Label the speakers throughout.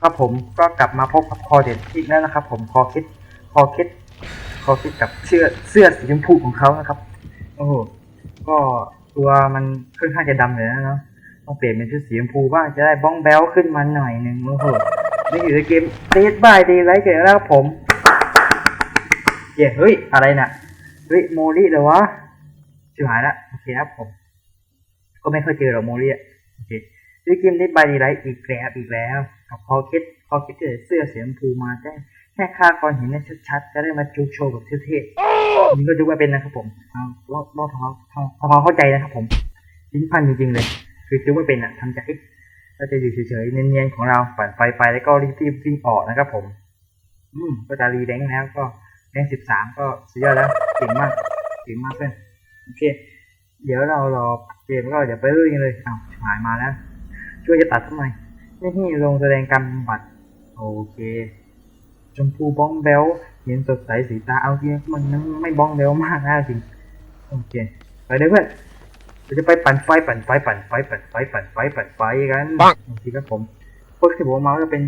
Speaker 1: ก็ผมก็กลับมาพบกับคอเด็ดอีกแล้วนะครับ ผมคอคิดคอคิดคอคิดกับเสื้อเสื้อสีชมพูของเขานะครับ โอ้โหก็ตัวมันค่อนข้างจะดำเลยนะเนาะต้องเปลี่ยนเป็นชุดสีชมพูบ้างจะได้บ้องแบลขึ้นมาหน่อยหนึ่งโอ้โหนี่อยู่ในเกมเดดบายเดย์ไลท์เกิดแล้วครับผมเย้เฮ้ยอะไรน่ะเฮ้ยโมลี่เหรอวะชิบหายละโอเคครับผม ก็ไม่ค่อยเจอหรอกโมลี่อะโอเคซื้อเกมได้บายดีไลท์อีกแล้วอีกแล้ว กับคอคิดคอคิดเกิดเสื้อสีชมพูมาได้แค่ค่าก่อนเห็นได้ชัดๆ จะได้มาจุกโชว์แบบเท่ๆนี่ก็จุกว่าเป็นนะครับผมเอาลองลองทำความทำทำความเข้าใจนะครับผมชิ้นพันจริงๆเลย คือจุกไม่เป็นอะทำใจเราจะอยู่เฉยๆเนียนๆของเราปั่นไฟไปแล้วก็รีบๆรีบออกนะครับผม อืมก็จะรีแดงแล้วก็แดงสิบสามก็สุดยอดแล้วเก่งมากเก่งมากเพื่อนโอเค เดี๋ยวเรารอเกมก็เดี๋ยวไปเรื่อยๆเลยอ้าวหายมาแล้ว ช่วยจะตัดทำไม ไม่ที่ลงแสดงการบำบัดโอเค ชมพูบ้องเบลเห็นสดใสสีตาเอาจริงมันไม่บ้องเบลมากนะจริงโอเคไปเลยเพื่อนเราจะไปปั่นไฟปั่นไฟปั่นไฟปั่นไฟปั่นไฟปั่นไฟกันโอเคครับผมพวกที่ผมเอามาก็เป็น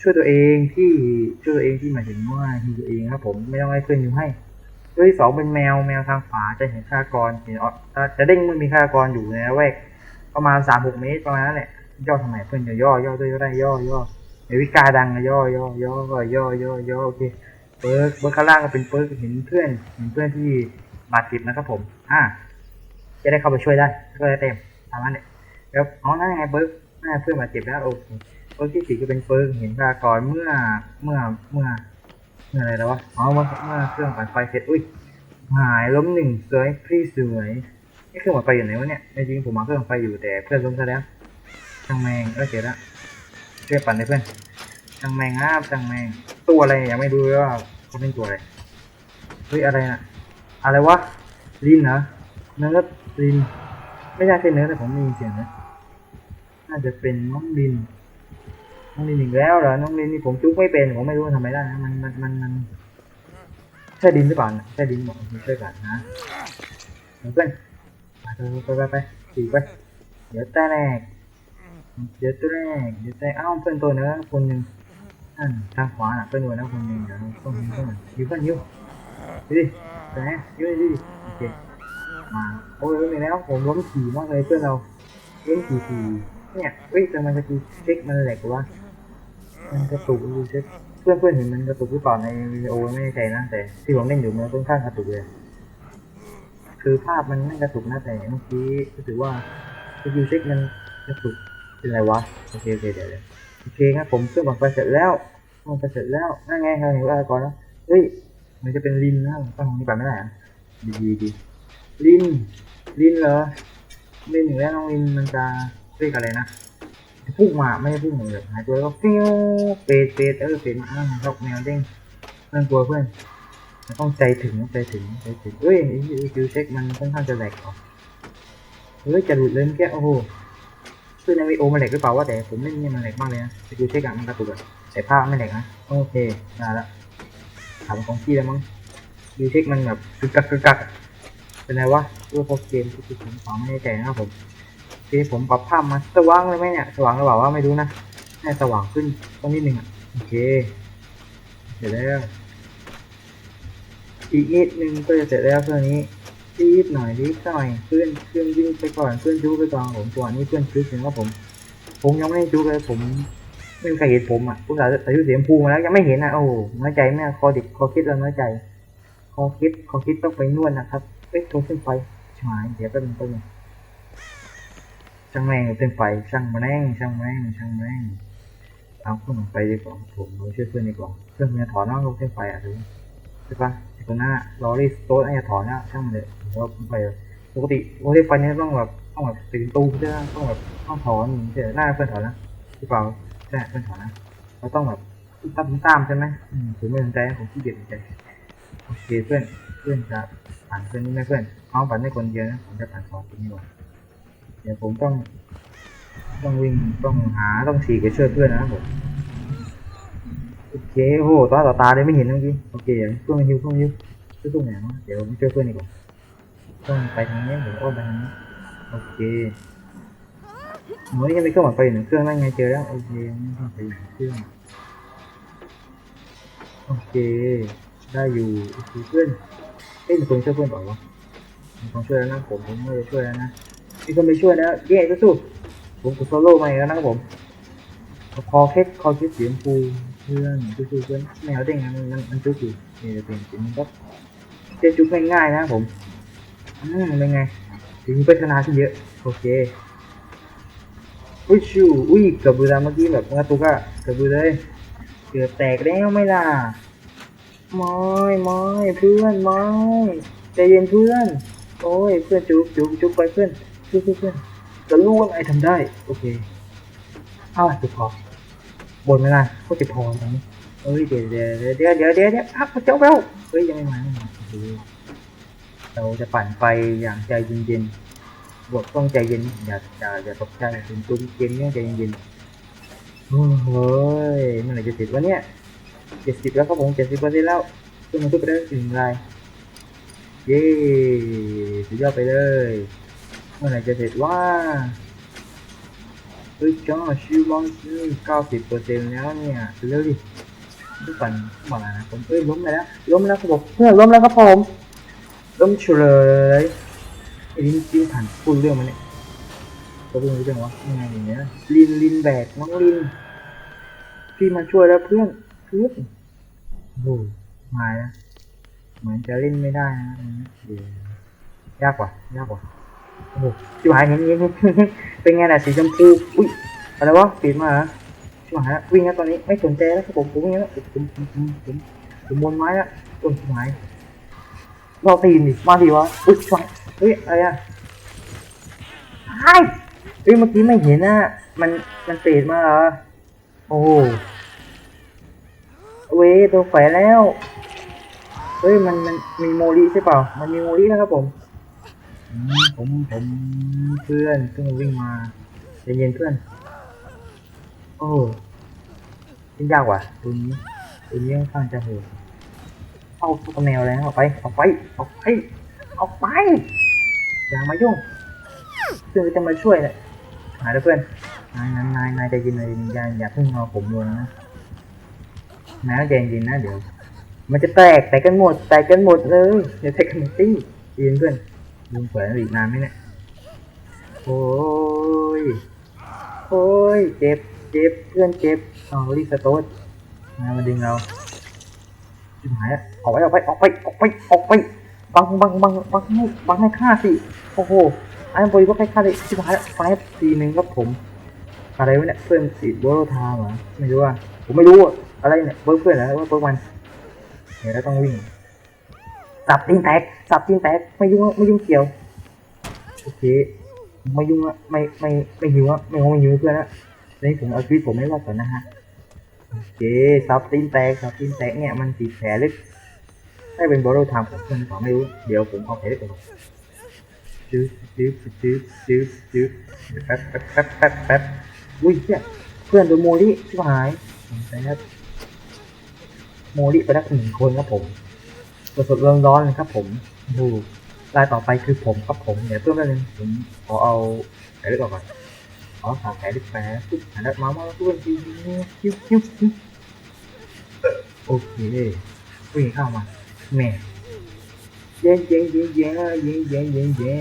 Speaker 1: ช่วยตัวเองที่ช่วยตัวเองที่หมายถึงว่าฮีตัวเองครับผมไม่ต้องให้เพื่อนอยู่ให้ตัวที่สองเป็นแมวแมวทางขวาจะเห็นฆาตกรเห็นอ๋อจะเด้งเมื่อมีฆาตกรอยู่ในระแวกประมาณสามหกเมตรประมาณนั้นแหละ ย่อทำไมเพื่อนจะย่อย่อด้วยก็ได้ย่อย่อเดี๋ยววิกาดังอะย่อย่อย่อย่อย่อย่อย่อโอเคเปิร์กเปิร์กข้างล่างก็เป็นเปิร์กเห็นเพื่อนเห็นเพื่อนที่บาดเจ็บนะครับผมอ่าจะได้เข้าไปช่วยได้ก็ได้เต็มตามนั้นและแล้วอ๋อนั่นไงเปิร์กน่าเพื่อนบาดเจ็บแล้วโอเคเปิร์กที่สี่ก็เป็นเปิร์กเห็นพากรเมื่อเมื่อเมื่อเมื่ออะไรแล้ววะอ๋อเมื่อเมื่อเครื่องปั่นไฟเสร็จอุ้ยหายล้มหนึ่งสวยพี่สวยนี่เครื่องปั่นไฟอยู่ไหนวะเนี่ยในจริงผมมาเครื่องปั่นไฟอยู่แต่เพื่อนล้มซะแล้ว ช่างแมงเออเจ๋งละช่วยปั่นเลยเพื่อนช่างแมงอ้าบช่างแมงตัวอะไรยังไม่รู้เลยว่าเขาเป็นตัวอะไรเฮ้ยอะไรนะอะไรวะลินเหรอเนื้อลินไม่ใช่แค่เนื้อแต่ผมมีเสียงนะน่าจะเป็นน้องลินน้องลินอีกแล้วเหรอน้องลินนี่ผมจุกไม่เป็นผมไม่รู้ทำไมได้นะมันมันมันมันใช่ดินหรือเปล่าใช่ดินบอกช่วยกันนะเพื่อนไปไปไปไปขี่ไปเดี๋ยวแต่แรก เดี๋ยวตัวแรกเดี๋ยวแต่เอ้าเพื่อนตัวนื้อคนหนึ่งนั่นทางขวาน่ะเพื่อนตัวนื้อคนหนึ่งเดี๋ยวต้องมีเพื่อนยู่เพื่อนยู่ดูดิแต่ยู่ดิโอเคมาโอ้ยไม่แล้วผมล้มขี่มากเลยเพื่อนเราล้มขี่ขี่เนี่ยเฮ้ยแต่มันจะคือเช็คมันแหลกว่ามันกระตุกดูเช็คเพื่อนเพื่อนเห็นมันกระตุกหรือเปล่าในวิดีโอไม่แน่ใจนะแต่ที่ผมเล่นอยู่มันค่อนข้างกระตุกเลยคือภาพมันไม่กระตุกนะแต่เมื่อกี้รู้สึกว่าสกิลเช็คมันกระตุก เป็นไรวะโอเคโอเคเดี๋ยวโอเคครับผมเครื่องบังไฟเสร็จแล้วมันจะเสร็จแล้วนั่นไงเราเห็นว่าก่อนแล้วเฮ้ยมันจะเป็นลินนะต้องนี้ไปไม่ได้อะดีดีดีลินลินเหรอลินอยู่แล้วน้องลินมันจะเรียกอะไรนะพุ่งมาไม่พุ่งเหมือนแบบหายตัวแล้วก็ฟิวเปรตเปรตเออเปรตมาอ้าวดอกแมวเด้งเพื่อนกลัวเพื่อนต้องใจถึงใจถึงใจถึงเฮ้ยไอ้คิวเช็คมันค่อนข้างจะแหลกอะเฮ้ยจะหลุดเลยเมื่อกี้โอ้โห คือในวีโอมันแหลกหรือเปล่าวะแต่ผมเล่นเนี่ยมันแหลกมากเลยนะคิวเช็คอะมันกระตุกอะแต่ภาพไม่แหลกนะโอเคได้ละถามของพี่แล้วมั้งคิวเช็คมันแบบกึกกักกึกกักเป็นไรวะตัวโปรเกมที่ผมขอไม่แน่ใจนะครับผมที่ผมปรับภาพมาสว่างเลยไหมเนี่ยสว่างหรือเปล่าวะไม่รู้นะแค่สว่างขึ้นตรงนิดนึงอะโอเคเสร็จแล้วอีกนิดนึงก็จะเสร็จแล้วเครื่องนี้ รีบหน่อยรีบหน่อยเพื่อนเพื่อนวิ่งไปก่อนเพื่อนจูไปก่อนผมตัวนี้เพื่อนจูถึงว่าผม ผมยังไม่ได้จูเลยผมไม่มีใครเห็นผมอะผู้สาวอายุเสียมพูมาแล้วยังไม่เห็นอะโอ้น้อยใจแม่คอดิบคอคิดแล้วน้อยใจ คอคิดคอคิดต้องไปนวดนะครับเอ๊ะตรงเส้นไฟใช่เดี๋ยวแป๊บนึงแป๊บนึงช่างแม่งเส้นไฟช่างแม่งช่างแม่งช่างแม่งเอาเครื่องไปดีกว่าผมเราช่วยเพื่อนดีกว่าเพื่อนเนี่ยถอนน้อกลงเส้นไฟอะดู ใช่ปะไอ้ตัวหน้าลอรี่สโต๊ดไอ้ถอนนะช่างมันเลยผมว่าไปปกติโอ้ยไฟนี้ต้องแบบต้องแบบตีตู้ใช่ไหมต้องแบบต้องถอนเสียหน้าเพื่อนถอนนะหรือเปล่าใช่เพื่อนถอนนะเราต้องแบบตามตามใช่ไหมอืมผมไม่สนใจผมขี้เกียจสนใจโอเคเพื่อนเพื่อนจะผ่านเพื่อนนี่ไหมเพื่อนเอาผ่านได้คนเดียวนะผมจะผ่านสองคนนี้ก่อนเดี๋ยวผมต้อง ต้องวิ่งต้องหาต้องฉีกไปช่วยเพื่อนนะครับผม โอเคโอ้โหตาต่อตาเลยไม่เห็นเมื่อกี้โอเคเพื่อนมันยิวเพื่อนมันยิวช่วยตรงไหนวะเดี๋ยวช่วยเพื่อนดีกว่าต้องไปทางนี้ผมอ้อมไปทางนี้โอเคเฮ้ยยังไม่เครื่องหมดไปหนึ่งเครื่องนั่นไงเจอแล้วโอเคไม่ต้องไปหนึ่งเครื่องโอเคได้อยู่โอเคเพื่อนเอ้ยมีคนช่วยเพื่อนเปล่าวะมีคนช่วยแล้วนะผมผมไม่ได้ช่วยแล้วนะมีคนไปช่วยแล้วเย้สู้ๆผมกดโซโล่มาแล้วนะครับผมคอเคสคอเคสเสียงฟู เพื่อนสู้ๆเพื่อนแมวเด้งมันมันมันจุกอยู่นี่จะเป็นเป็นก็เจะจุกง่ายๆนะผมอืมเป็นไงถึงพัฒนาขึ้นเยอะ โอเคอุ้ยชูอุ้ยเกือบดูแล้วเมื่อกี้แบบกระตุกอะเกือบดูเลยเกือบแตกแล้วไม่ล่ะไม่ไม่เพื่อนไม่ใจเย็นเพื่อน โอ้ยเพื่อนจุ๊บจุ๊บจุ๊บไปเพื่อนจุ๊บเพื่อนจะรู้ว่าไงทำได้ โอเคเอาล่ะจุ๊บพอ บนไม่ได้ก็จะพอตรงนี้เฮ้ยเดี๋ยวเดี๋ยวเดี๋ยวเดี๋ยวเดี๋ยวเดี๋ยวพักเจ้าแล้วเฮ้ยยังไม่มาเราจะปั่นไปอย่างใจเย็นๆบทต้องใจเย็นอย่าอย่าอย่าตกใจเป็นตุ้มเกมเนี่ยใจเย็นๆโอ้โหยเมื่อไหร่จะเสร็จวะเนี่ยเจ็ดสิบแล้วครับผมเจ็ดสิบเปอร์เซ็นต์แล้วขึ้นมาทุกไปได้ถึงไรเย้สุดยอดไปเลยเมื่อไหร่จะเสร็จว่า เฮ้ยจ้าชิวบอลชื่อเก้าสิบเปอร์เซ็นต์แล้วเนี่ยเร็วดิทุกคนบอกนะผมเอ้ยล้มไปแล้วล้มแล้วครับผมเพื่อนล้มแล้วครับผมล้มเฉลยไอ้ลินลิ้นผ่านพูดเรื่องมันเนี่ยเขาพูดเรื่องวะยังไงอย่างเงี้ยลินลินแบกน้องลินพี่มาช่วยแล้วเพื่อนเพื่อนโอ้โหมาแล้วเหมือนจะเล่นไม่ได้นะอันนี้เดี๋ยวยากกว่ายากกว่า โอ้โหชิบหายเงี้ยเงี้ยเงี้ยเป็นไงน่ะสีชมพูอุ้ยอะไรวะปิดมาเหรอชิบหายล้ววิ่งแล้วตอนนี้ไม่สนใจแล้วครับผมผมวิ่งแล้วผมผมผมผมผมบนไม้แล้วโอ้ยชิบหายรอตีนดิมาดิวะอุ้ยชิบหายเฮ้ยอะไรอะไอ้เฮ้ยเมื่อกี้ไม่เห็นอะมันมันเตะมาเหรอโอ้โหเว้ยตัวแฝงแล้ว เฮ้ยมันมันมีโมลิใช่เปล่า มันมีโมลินะครับผม ผมผมเพื่อนเพิ่งวิ่งมาใจเย็นเพื่อน โอ้ยิ่งยากว่ะตัวนี้ตัวนี้ค่อนข้างจะโหดเอาตุ๊กแมวแล้วออกไปออกไปออกไปออกไป อย่ามายุ่งเพื่อนจะมาช่วยเนี่ยหาแล้วเพื่อนนายนายนายนายใจเย็นเลยอย่าอย่าเพิ่งเอาผมลงนะนายใจเย็นนะเดี๋ยว มันจะแตกแตกกันหมดแตกกันหมดเลยเดี๋ยวแตกกันหมดตี้ยืนเพื่อน ยืนแขวนอีกนานไหมเนี่ย โอ้ย โอ้ย เจ็บ เจ็บ เพื่อนเจ็บเอารีสโตนมามาดึงเราชิบหายแล้วออกไปออกไปออกไปออกไปออกไป บังบังบังบังให้บังให้ฆ่าสิ โอ้โห ไอ้บริวารให้ฆ่าเลยชิบหายแล้วไฟทีหนึ่งครับผม อะไรวะเนี่ย เพื่อนสีโบโรทามเหรอไม่รู้อะผมไม่รู้อะอะไรเนี่ย เบิร์เพื่อนนะว่าเบิร์มันเดี๋ยเราต้องวิ่ง สับตีนแตกสับตีนแตกไม่ยุ่งไม่ยุ่งเกี่ยวโอเคไม่ยุ่งอะไม่ไม่ไม่หิวอะไม่งงไม่หิวเพื่อนนะนี่ผมเอาชีวิตผมไม่รอดก่อนนะฮะโอเคสับตีนแตกสับตีนแตกเนี่ยมันสีแผลลึกถ้เป็นบอลทำผมเพื่อนผมไม่รู้เดี๋ยวผมเอาไปได้ก่อนจืดจืดจืดจืดจืดแป๊บแป๊บแป๊บแป๊บแป๊บอุ้ยเฮียเพื่อนโดนโมลิชิบหายแป๊บโมลิไปได้หนึ่งคนครับผม สดสดร้อนร้อนๆเลยครับผมดูรายต่อไปคือผมครับผมเดี๋ยวเพื่อนแป๊บนึงผมขอเอาแผลลึกออกก่อนขอสาแผลลึกแผลปุ๊บแผลลึกมามาเพื่อนคิวคิวคิวคิวโอเควิ่งเข้ามาแม่เย้เย้เย้เย้เย้เย้เย้เย้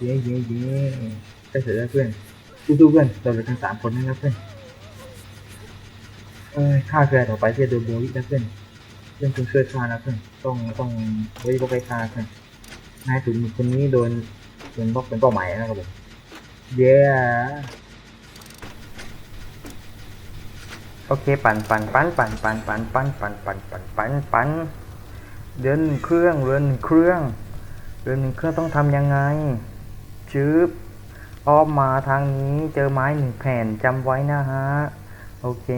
Speaker 1: เย้เย้เย้ได้เสร็จแล้วเพื่อนสู้ๆเพื่อนเราเหลือกันสามคนนะครับเพื่อนเอ้ยฆ่าเพื่อต่อไปเพื่อโดนโบลินะเพื่อน เพื่อนต้องช่วยฆ่านะเพื่อนต้องต้องไว้พวกไปฆ่าเพื่อนนายถึงคนนี้โดนโดนบล็อกเป็นเป้าหมายนะครับผมเย้โอเคปั่นปั่นปั่นปั่นปั่นปั่นปั่นปั่นปั่นปั่นปั่นปั่นเดือนหนึ่งเครื่องเรือนหนึ่งเครื่องเรือนหนึ่งเครื่องต้องทำยังไงชืบอ้อมมาทางนี้เจอไม้หนึ่งแผ่นจำไว้นะฮะ โอเค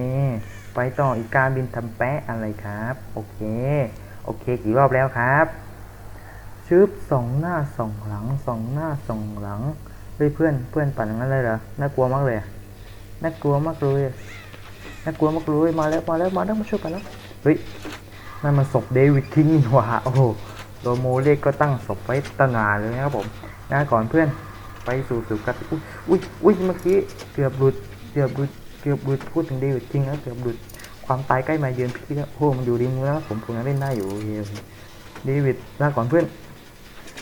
Speaker 1: ไปต่ออีกการบินทำแปะอะไรครับ โอเค โอเค กี่รอบแล้วครับชืบสองหน้าสองหลังสองหน้าสองหลังเฮ้ยเพื่อนเพื่อนปั่นอย่างนั้นเลยเหรอน่ากลัวมากเลยน่ากลัวมากเลยน่ากลัวมากเลยมาแล้วมาแล้วมาแล้วมาช่วยกันแล้วเฮ้ยนั่นมันศพเดวิดคิงนี่หว่าโอ้โหโดโมเล็กก็ตั้งศพไว้ตั้งนานเลยนะครับผมนะก่อนเพื่อนไปสู่สุคติอุ้ยอุ้ยอุ้ยเมื่อกี้เกือบหลุดเกือบหลุด เกือบหลุดพูดถึงเดวิดจริงแล้วเกือบหลุดความตายใกล้มาเยือนพี่แล้วโอ้มันอยู่ริมแล้วผมผมยังเล่นได้อยู่เดวิดลาก่อนเพื่อน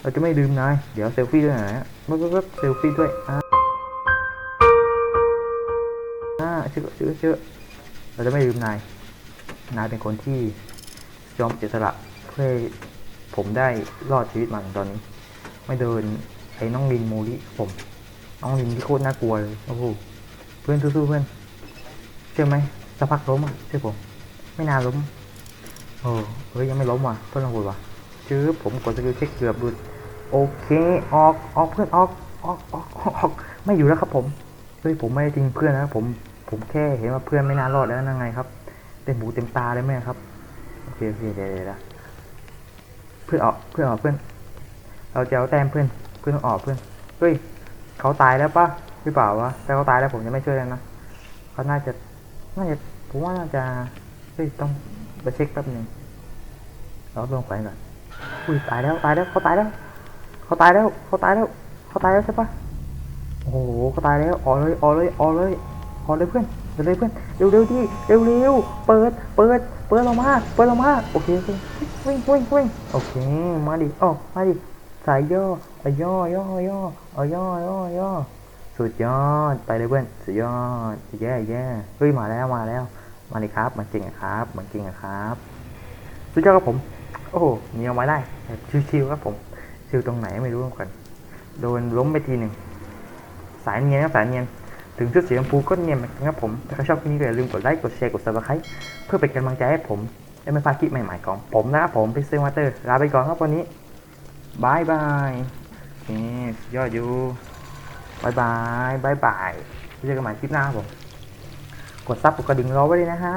Speaker 1: เราจะไม่ลืมนายเดี๋ยวเซลฟี่ด้วยนะมันก็เซลฟี่ด้วยอ่าเชื่อเชื่อเชื่อเราจะไม่ลืมนายนายเป็นคนที่ยอมเสียสละเพื่อผมได้รอดชีวิตมาถึงตอนนี้ ไม่เดินไอ้น้องลินโมลิผม น้องลินที่โคตรน่ากลัวเลยโอ้โหเพื่อนสู้ๆเพื่อน เชื่อไหมสักพักล้มอะเชื่อผม ไม่นานล้มโอ้เฮ้ยยังไม่ล้มว่ะเพื่อนลองดูว่ะจื้อผมกดสกิลเช็คเกือบดูโอเคออกออกเพื่อนออกออกออกออกออกไม่อยู่แล้วครับผมเฮ้ยผมไม่ได้ทิ้งเพื่อนนะผมผมแค่เห็นว่าเพื่อนไม่น่ารอดแล้วนั่นไงครับเต็มหูเต็มตาเลยแม่ครับโอเคโอเคเดี๋ยวเดี๋ยวเดี๋ยวเพื่อนออกเพื่อนออกเพื่อน เราจะเอาแต้มเพื่อนเพื่อนต้องออกเพื่อนเฮ้ยเขาตายแล้วปะหรือเปล่าวะแต่เขาตายแล้วผมจะไม่ช่วยแล้วนะเขาน่าจะ น่าจะผมว่าน่าจะเฮ้ยต้องไปเช็คแป๊บหนึ่งเราลงไปก่อนอุ้ยตายแล้วตายแล้วเขาตายแล้วเขาตายแล้วเขาตายแล้วเขาตายแล้วใช่ปะโอ้โหเขาตายแล้วออกเลยออกเลยออกเลยออกเลยเพื่อนเดี๋ยวเลยเพื่อนเร็วเร็วดิเร็วเร็วเปิดเปิดเปิดเรามาเปิดเรามาโอเคโอเควิ่งวิ่งวิ่งโอเคมาดิออกมาดิสายย่อเอย่อย่อย่อเอาย่อย่อย่อ สุดยอดไปเลยเพื่อนสุดยอดแย่แย่เฮ้ยมาแล้วมาแล้ว มาเลยครับมันจริงครับมันจริงครับสุดยอดครับผม โอ้โหเนียวมาได้ชิวๆครับผมชิวตรงไหนไม่รู้เหมือนกันโดนล้มไปทีหนึ่งสายเนียนครับสายเนียนถึงชุดสีชมพูก็เนียนเหมือนกันครับผมถ้าใครชอบคลิปนี้ก็อย่าลืมกดไลค์กดแชร์กดซับสไครต์เพื่อเป็นกำลังใจให้ผมได้ไม่พลาดคลิปใหม่ๆของผมนะครับผมพิซซ่ามาเตอร์ลาไปก่อนครับวันนี้บายบายนี่ยอดอยู่ บายบายบายบายเจอกันใหม่คลิปหน้าครับผม กดซับกดกระดิ่งรอไว้เลยนะฮะ